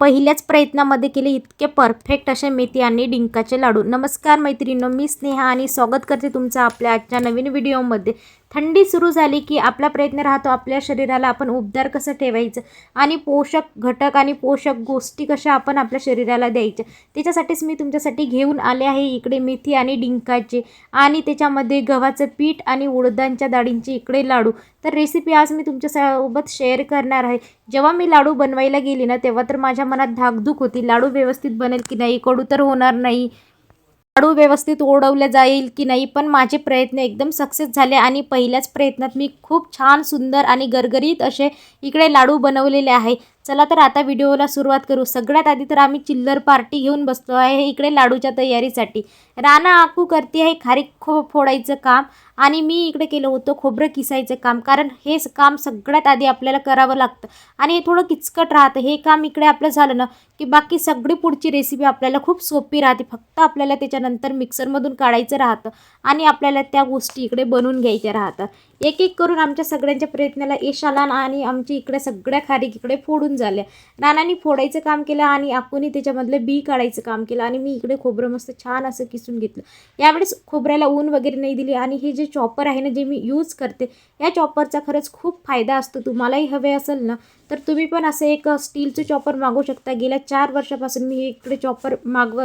पहिल्याच प्रयत्नामध्ये केले इतके परफेक्ट असे मेथी आणि डिंकाचे लाडू. नमस्कार मैत्रिणींनो मी स्नेहा आणि स्वागत करते तुमचं आपल्या आजच्या नवीन व्हिडिओमध्ये थंडी सुरू झाली की आपला प्रयत्न राहतो आपल्या शरीराला आपण उबदार कसं ठेवायचं आणि पोषक घटक आणि पोषक गोष्टी कशा आपण आपल्या शरीराला द्यायच्या. त्याच्यासाठीच मी तुमच्यासाठी घेऊन आले आहे इकडे मेथी आणि डिंकाचे आणि त्याच्यामध्ये गव्हाचं पीठ आणि उडदांच्या डाळींचे इकडे लाडू. तर रेसिपी आज मी तुमच्यासोबत शेअर करणार आहे. जेव्हा मी लाडू बनवायला गेली ना तेव्हा तर माझ्या मनात धाकधूक होती. लाडू व्यवस्थित बनेल की नाही? कडू तर होणार नाही. लाडू व्यवस्थित ओढवलं जाईल की नाही पण माझे प्रयत्न एकदम सक्सेस झाले आणि पहिल्याच प्रयत्नात मी खूप छान सुंदर आणि गरगरीत असे इकडे लाडू बनवलेले आहे. चला तर आता व्हिडिओला सुरुवात करू. सगळ्यात आधी तर आम्ही चिल्लर पार्टी घेऊन बसलो आहे इकडे लाडूच्या तयारीसाठी. राणा आकू करते आहे खारीक खो फोडायचं काम. आणि मी इकडे केलं होतं खोबरं किसायचं काम कारण हे स- काम सगळ्यात आधी आपल्याला करावं लागतं. आणि हे थोडं किचकट राहतं. हे काम इकडे आपलं झालं ना की बाकी सगळी पुढची रेसिपी आपल्याला खूप सोपी राहते. फक्त आपल्याला त्याच्यानंतर मिक्सरमधून काढायचं राहतं आणि आपल्याला त्या गोष्टी इकडे बनवून घ्यायच्या राहतात. एक एक करून आमच्या सगळ्यांच्या प्रयत्नाला यश आला आणि आमची इकडे सगळ्या खारीक इकडे फोडून झाल्या. नानांनी फोडायचं काम केलं आणि आपणही त्याच्यामधलं बी काढायचं काम केलं आणि मी इकडे खोबरं मस्त छान असं किसून घेतलं. यावेळेस खोबऱ्याला ऊन वगैरे नाही दिली आणि हे जे चॉपर आहे ना जे मी यूज करते या चॉपरचा खरंच खूप फायदा असतो. तुम्हालाही हवे असेल ना तर तुम्ही पण असं एक स्टीलचं चॉपर मागू शकता. गेल्या चार वर्षापासून मी इकडे चॉपर मागव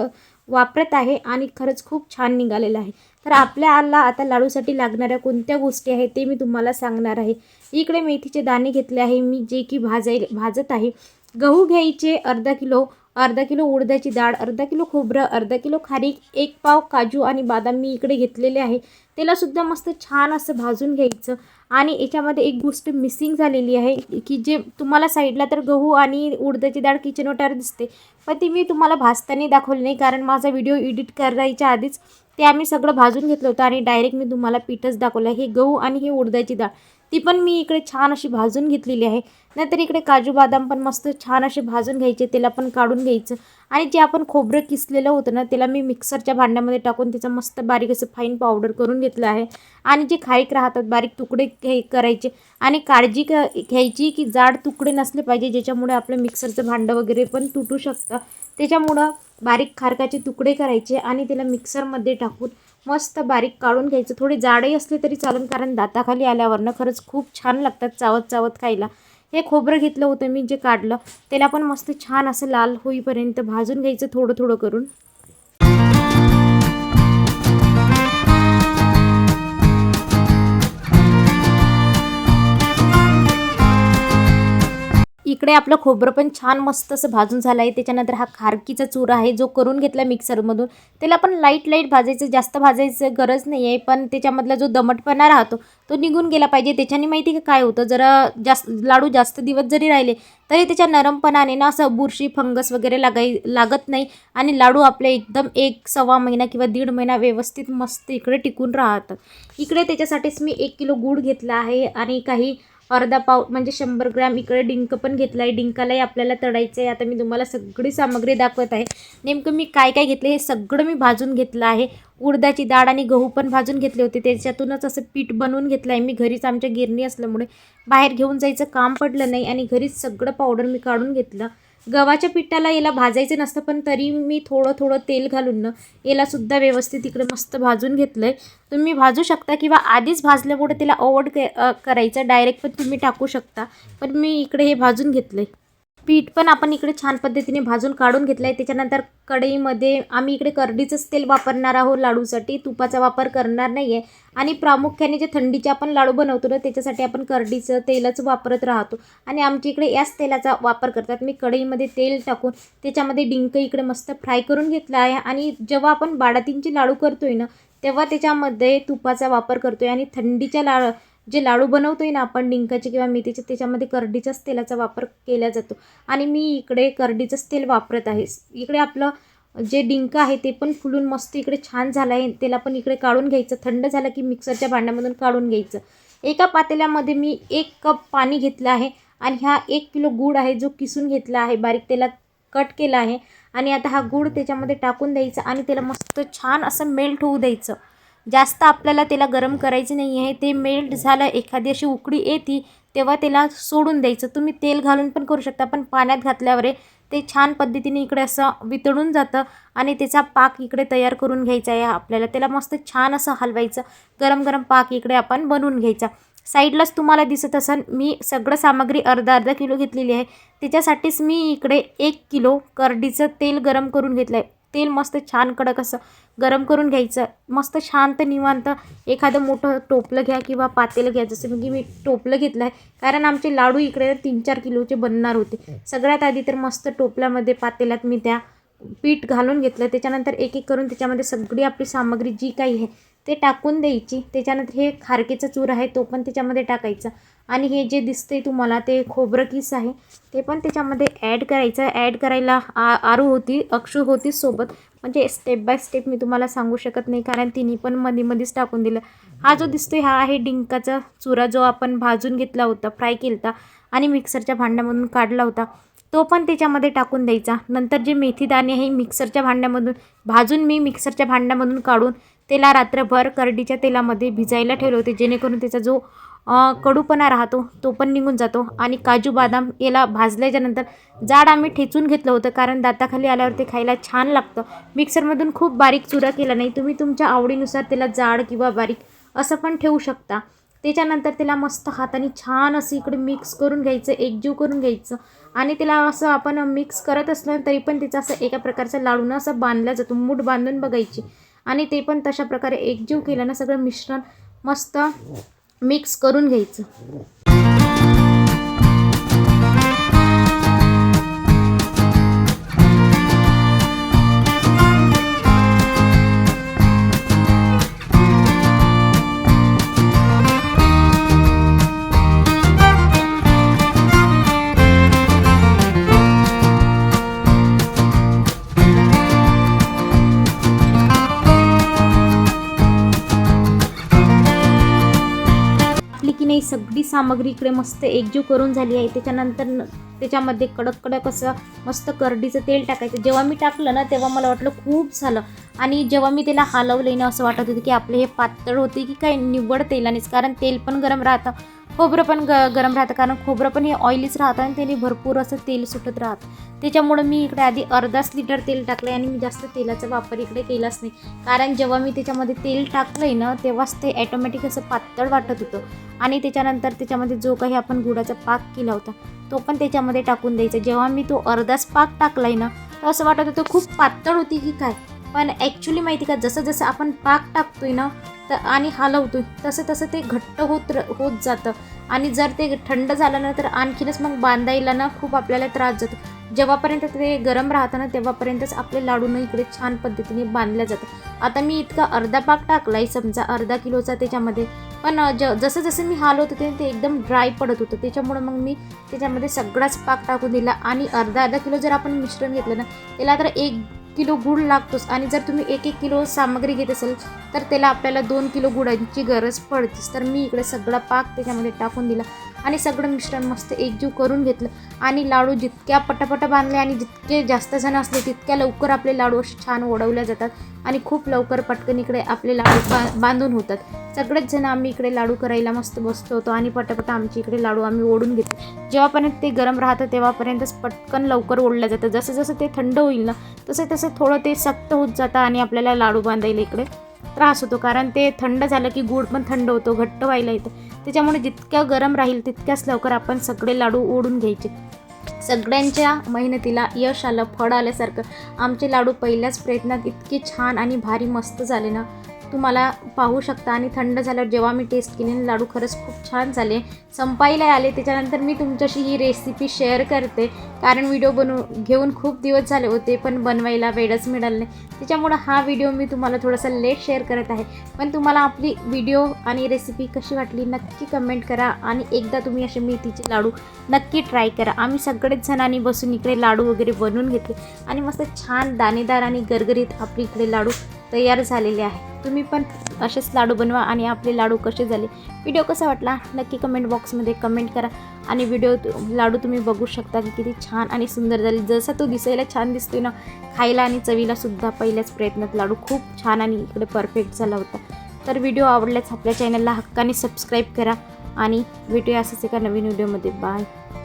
वापरत आहे आणि खरंच खूप छान निघालेलं आहे. तर आपल्या आला आता लाडूसाठी लागणाऱ्या कोणत्या गोष्टी आहेत ते मी तुम्हाला सांगणार आहे. इकडे मेथीचे दाणे घेतले आहे. मी जे की भाजाय भाजत आहे. गहू घ्यायचे अर्धा किलो अर्धा किलो उडदाची डाळ अर्धा किलो खोबरं अर्धा किलो खारीक एक पाव काजू आणि बदाम मी इकडे घेतलेले आहे. त्यालासुद्धा मस्त छान असं भाजून घ्यायचं. आणि याच्यामध्ये एक गोष्ट मिसिंग झालेली आहे की जे तुम्हाला साईडला तर गहू आणि उडदाची डाळ किचन ओट्यावर दिसते पण ती मी तुम्हाला भाजताना दाखवली नाही कारण माझा व्हिडिओ एडिट करायच्या आधीच ते आम्ही सगळं भाजून घेतलं होतं आणि डायरेक्ट मी तुम्हाला पीठच दाखवलं हे गहू आणि हे उडदाची डाळ. ती पण मी इकडे छान अशी भाजून घेतलेली आहे. नाहीतर इकडे काजू बदाम पण मस्त छान असे भाजून घ्यायचे त्याला पण काढून घ्यायचं. आणि जे आपण खोबरं किसलेलं होतं ना त्याला मी मिक्सरच्या भांड्यामध्ये टाकून त्याचं मस्त बारीक असं फाईन पावडर करून घेतलं आहे. आणि जे खाईक राहतात बारीक तुकडे घे करायचे. आणि काळजी क घ्यायची की जाड तुकडे नसले पाहिजे ज्याच्यामुळे आपलं मिक्सरचं भांडं वगैरे पण तुटू शकतं. त्याच्यामुळं बारीक खारकाचे तुकडे करायचे आणि त्याला मिक्सरमध्ये टाकून मस्त बारीक काढून घ्यायचं. थोडे जाडही असले तरी चालेल कारण दाताखाली आल्यावरनं खरंच खूप छान लागतात चावत चावत खायला. हे खोबरं घेतलं होतं मी जे काढलं त्याला पण मस्त छान असं लाल होईपर्यंत भाजून घ्यायचं थोडं थोडं करून. इकडे आपलं खोबरं पण छान मस्त असं भाजून झालं आहे. त्याच्यानंतर हा खारकीचा चूर आहे जो करून घेतला मिक्सरमधून. त्याला पण लाइट लाइट भाजायचं जास्त भाजायचं गरज नाही आहे पण त्याच्यामधला जो दमटपणा राहतो तो निघून गेला पाहिजे. त्याच्याने माहिती का काय होतं? जरा जास्त लाडू जास्त दिवस जरी राहिले तरी त्याच्या नरमपणाने ना असं बुरशी फंगस वगैरे लागाय लागत नाही. आणि लाडू आपले एकदम एक सव्वा महिना किंवा दीड महिना व्यवस्थित मस्त इकडे टिकून राहतात. इकडे त्याच्यासाठीच मी एक किलो गूळ घेतला आहे. आणि काही अर्धा पाव म्हणजे शंभर ग्रॅम इकडे डिंक पण घेतला आहे डिंकालाही आपल्याला तळायचं आहे आता मी तुम्हाला सगळी सामग्री दाखवत आहे. नेमकं मी काय काय घेतलं हे सगळं मी भाजून घेतलं आहे. उडदाची डाळ आणि गहू पण भाजून घेतले होते. त्याच्यातूनच असं पीठ बनवून घेतलं आहे मी. घरीच आमच्या गिरणी असल्यामुळे बाहेर घेऊन जायचं काम पडलं नाही आणि घरीच सगळं पावडर मी काढून घेतलं. गव्हाच्या पिठाला याला भाजायचं नसतं पण तरी मी थोडं थोडं तेल घालून ना यालासुद्धा व्यवस्थित इकडे मस्त भाजून घेतलं आहे तुम्ही भाजू शकता किंवा आधीच भाजल्यामुळे त्याला अवॉइड करायचं डायरेक्ट पण तुम्ही टाकू शकता. पण मी इकडे हे भाजून घेतलं आहे पीठ पण आपण इकडे छान पद्धतीने भाजून काढून घेतलं आहे त्याच्यानंतर कढईमध्ये आम्ही इकडे करडीचंच तेल वापरणार आहोत लाडूसाठी. तुपाचा वापर करणार नाही आहे आणि प्रामुख्याने जे थंडीचे आपण लाडू बनवतो ना त्याच्यासाठी आपण करडीचं तेलच वापरत राहतो. आणि आमच्या इकडे याच तेलाचा वापर करतात. मी कढईमध्ये तेल टाकून त्याच्यामध्ये डिंक इकडे मस्त फ्राय करून घेतला आहे. आणि जेव्हा आपण बाडातींचे लाडू करतोय ना तेव्हा त्याच्यामध्ये तुपाचा वापर करतोय. आणि थंडीच्या लाडू जे लाडू बनवतो आहे ना आपण डिंकाचे किंवा मेथीचे त्याच्यामध्ये करडीच्याच तेलाचा वापर केला जातो. आणि मी इकडे करडीचंच तेल वापरत आहे. इकडे आपलं जे डिंक आहे ते पण फुलून मस्त इकडे छान झालं आहे त्याला पण इकडे काढून घ्यायचं. थंड झालं की मिक्सरच्या भांड्यामधून काढून घ्यायचं. एका पातेल्यामध्ये मी एक कप पाणी घेतलं आहे आणि हा एक किलो गूळ आहे जो किसून घेतला आहे. बारीक त्याला कट केला आहे आणि आता हा गूळ त्याच्यामध्ये टाकून द्यायचा आणि त्याला मस्त छान असं मेल्ट होऊ द्यायचं. जास्त आपल्याला त्याला गरम करायचं नाही आहे ते मेल्ट झालं एखादी अशी उकडी येते तेव्हा त्याला सोडून द्यायचं. तुम्ही तेल घालून पण करू शकता पण पाण्यात घातल्यावर ते छान पद्धतीने इकडे असं वितळून जातं आणि त्याचा पाक इकडे तयार करून घ्यायचा आहे आपल्याला. त्याला मस्त छान असं हलवायचं गरम गरम पाक इकडे आपण बनवून घ्यायचा. साईडलाच तुम्हाला दिसत असेल मी सगळं सामग्री अर्धा अर्धा किलो घेतलेली आहे. त्याच्यासाठीच मी इकडे एक किलो करडीचं तेल गरम करून घेतलं आहे तेल मस्त छान कडक असं गरम करून घ्यायचं. मस्त शांत निवांत एखादं मोठं टोपलं घ्या किंवा पातेलं घ्या. जसं की मी टोपलं घेतलं आहे कारण आमचे लाडू इकडे तीन चार किलोचे बनणार होते. सगळ्यात आधी तर मस्त टोपल्यामध्ये पातेल्यात मी त्या पीठ घालून घेतलं. त्याच्यानंतर एक एक करून त्याच्यामध्ये सगळी आपली सामग्री जी काही आहे ते टाकून द्यायची. त्याच्यानंतर हे खारकेचा चूर आहे तो पण त्याच्यामध्ये टाकायचा. आणि हे जे दिसते तुम्हाला ते खोबरं किस आहे ते पण त्याच्यामध्ये ॲड करायचं ॲड करायला आ आरू होती अक्षू होती सोबत. म्हणजे स्टेप बाय स्टेप मी तुम्हाला सांगू शकत नाही कारण तिने पण मध्ये मध्येच टाकून दिलं. हा जो दिसतोय हा आहे डिंकाचा चुरा जो आपण भाजून घेतला होता फ्राय केला होता आणि मिक्सरच्या भांड्यामधून काढला होता. तो पण त्याच्यामध्ये टाकून द्यायचा. नंतर जे मेथी दाणे आहे मिक्सरच्या भांड्यामधून भाजून मी मिक्सरच्या भांड्यामधून काढून त्याला रात्रभर करडीच्या तेलामध्ये भिजायला ठेवले होते. जेणेकरून त्याचा जो कडूपणा राहतो तो पण निघून जातो. आणि काजू बदाम याला भाजल्याच्यानंतर जाड आम्ही ठेचून घेतलं होतं कारण दाताखाली आल्यावर ते खायला छान लागतं. मिक्सरमधून खूप बारीक चुरा केला नाही. तुम्ही तुमच्या आवडीनुसार त्याला जाड किंवा बारीक असं पण ठेवू शकता. त्याच्यानंतर त्याला मस्त हाताने छान असं इकडे मिक्स करून घ्यायचं एकजीव करून घ्यायचं. आणि त्याला असं आपण मिक्स करत असलं तरी पण त्याचं असं एका प्रकारचं लाडून असं बांधला जातो. मूठ बांधून बघायची. आणि ते पण तशा प्रकारे एकजीव केलं ना सगळं मिश्रण मस्त मिक्स करून घ्यायचं. नाही सगळी सामग्री इकडे मस्त एकजीव करून झाली आहे. त्याच्यानंतर त्याच्यामध्ये कडक कडक असं मस्त करडीचं तेल टाकायचं. जेव्हा मी टाकलं ना तेव्हा मला वाटलं खूप झालं. आणि जेव्हा मी त्याला हलवलं ना असं वाटत होतं की आपले हे पातळ होते की काय? निव्वळ तेलानेच. कारण तेल पण गरम राहतं. खोबरं पण ग गरम राहतं कारण खोबरं पण हे ऑइलीच राहतं आणि त्याने भरपूर असं तेल सुटत राहतं. त्याच्यामुळं मी इकडे आधी अर्धाच लिटर तेल टाकलं आणि मी जास्त तेलाचा वापर इकडे केलाच नाही. कारण जेव्हा मी त्याच्यामध्ये तेल टाकलं आहे ना तेव्हाच ते ॲटोमॅटिक असं पातळ वाटत होतं. आणि त्याच्यानंतर त्याच्यामध्ये जो काही आपण गुडाचा पाक केला होता तो पण त्याच्यामध्ये टाकून द्यायचा. जेव्हा मी तो अर्धाच पाक टाकलाय ना तर असं वाटत होतं खूप पातळ होती की काय? पण ॲक्च्युली माहिती का जसं जसं आपण पाक टाकतोय ना तर आणि हलवतोय तसं तसं ते घट्ट होत र- होत जातं. आणि जर ते थंड झालं ना तर आणखीनच मग बांधायला ना खूप आपल्याला त्रास जातो. जेव्हापर्यंत ते गरम राहतं ना तेव्हापर्यंतच आपले लाडू ना इकडे छान पद्धतीने बांधल्या जातात. आता मी इतका अर्धा पाक टाकलाय समजा अर्धा किलोचा त्याच्यामध्ये. पण ज जसं जसं मी हालवत होते ते एकदम ड्राय पडत होतं. त्याच्यामुळं मग मी त्याच्यामध्ये सगळाच पाक टाकून दिला. आणि अर्धा अर्धा किलो जर आपण मिश्रण घेतलं ना त्याला तर एक किलो गुळ लागतोच आणि जर तुम्ही एक एक किलो सामग्री घेत असेल तर त्याला आपल्याला दोन किलो गुळांची गरज पडतेच तर मी इकडे सगळा पाक त्याच्यामध्ये टाकून दिला आणि सगळं मिश्रण मस्त एकजीव करून घेतलं. आणि लाडू जितक्या पटापटा बांधले आणि जितके जास्त जण असले तितक्या लवकर आपले लाडू असे छान ओढवल्या जातात. आणि खूप लवकर पटकन इकडे आपले लाडू बा बांधून होतात. सगळेच जण आम्ही इकडे लाडू करायला मस्त बसतो होतो आणि पटापट आमच्या इकडे लाडू आम्ही ओढून घेतो. जेव्हापर्यंत ते गरम राहतं तेव्हापर्यंतच पटकन लवकर ओढलं जातं. जसं जसं ते थंड होईल ना तसं तसं थोडं ते सक्त होत जातं आणि आपल्याला लाडू बांधायला इकडे त्रास होतो. कारण ते थंड झालं की गूळ पण थंड होतो घट्ट व्हायला येतं. त्याच्यामुळे जितक्या गरम राहील तितक्याच लवकर आपण सगळे लाडू ओढून घ्यायचे. सगळ्यांच्या मेहनतीला यश आलं फळ आल्यासारखं. आमचे लाडू पहिल्याच प्रयत्नात इतके छान आणि भारी मस्त झाले ना. तुम्हाला पाहू शकता आणि थंड झाल्यावर जेव्हा मी टेस्ट केली आणि लाडू खरंच खूप छान झाले संपायला आले त्याच्यानंतर मी तुमच्याशी ही रेसिपी शेअर करते. कारण व्हिडिओ बनवू घेऊन खूप दिवस झाले होते पण बनवायला वेळच मिळालं नाही. त्याच्यामुळं हा व्हिडिओ मी तुम्हाला थोडासा लेट शेअर करत आहे. पण तुम्हाला आपली व्हिडिओ आणि रेसिपी कशी वाटली नक्की कमेंट करा आणि एकदा तुम्ही असे मेथीचे लाडू नक्की ट्राय करा. आम्ही सगळेच जणांनी बसून इकडे लाडू वगैरे बनवून घेतले आणि मस्त छान दाणेदार आणि गरगरीत आपली इकडे लाडू तयार झालेले आहे. तुम्ही पण असेच लाडू बनवा आणि आपले लाडू कसे झाले. व्हिडिओ कसा वाटला? नक्की कमेंट बॉक्समध्ये कमेंट करा. आणि व्हिडिओ लाडू तुम्ही बघू शकता की किती छान आणि सुंदर झाले. जसा तो दिसायला छान दिसतोय ना खायला आणि चवीला सुद्धा पहिल्याच प्रयत्नात लाडू खूप छान आणि इकडे परफेक्ट झाला होता. तर व्हिडिओ आवडल्यास आपल्या चॅनलला हक्काने सबस्क्राईब करा. आणि भेटूया असंच एका नवीन व्हिडिओमध्ये. बाय